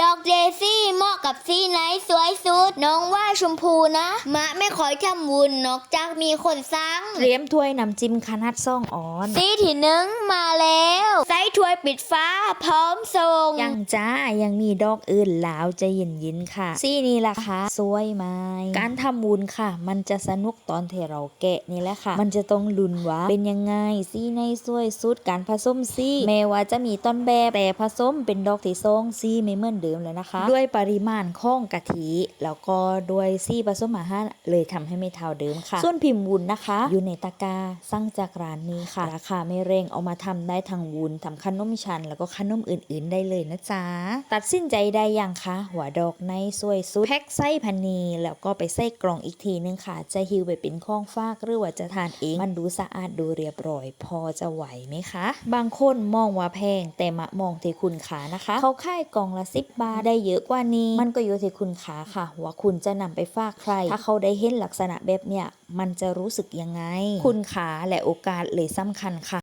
ดอกเดซี่เหมาะกับสีไหนสวยสุด น้องว่าชมพูนะ มะไม่ขอยทำวุญนอกจากมีคนสั่งเตรียมถ้วยน้ำจิ้มขนาดซ่องออน สีที่หนึ่งมาแล้ว ใส่วยปิดฟ้าพร้อมส่งยังจ้ายังมีดอกอื่นหลาวจะเย็นยินๆค่ะ ซี่นี่ล่ะคะสวยไหมการทำบุญค่ะ มันจะสนุกตอนที่เราแกะนี่แหละค่ะ มันจะต้องลุ้นว่าเป็นยังไงซี่ในสวยสุดการผสมซี่แม้ว่าจะมีต้นแบบแต่ผสมเป็นดอกที่ซองซี่ไม่เหมือนเดิมแล้วนะคะ ด้วยปริมาณข้องกะทิแล้วก็ด้วยซี่ผสมอาหารเลยทำให้ไม่เท่าเดิมค่ะ ส่วนพิมพ์วุ้นนะคะ อยู่ในตะกร้าสั่งจากร้านนี้ค่ะราคาไม่เร่งเอามาทำได้ทั้งวุ้นทำขนมชัน แล้วก็ขนมอื่นๆได้เลยนะจ๊ะ ตัดสินใจได้ยังคะ หัวดอกในสวยสุดแพ็คไส้พันนีแล้วก็ไปใส่กล่องอีกทีนึงค่ะ จะฮิวไปเป็นข้องฟากหรือว่าจะทานเองมันดูสะอาดดูเรียบร้อย พอจะไหวไหมคะ บางคนมองว่าแพงแต่มะมองที่คุณค่านะคะ เขาค่ายกล่องละสิบบาทได้เยอะกว่านี้ มันก็อยู่ที่คุณค่าค่ะ ว่าคุณจะนำไปฝากใคร ถ้าเขาได้เห็นลักษณะแบบเนี้ยมันจะรู้สึกยังไง คุณค่าและโอกาสเลยสำคัญค่ะ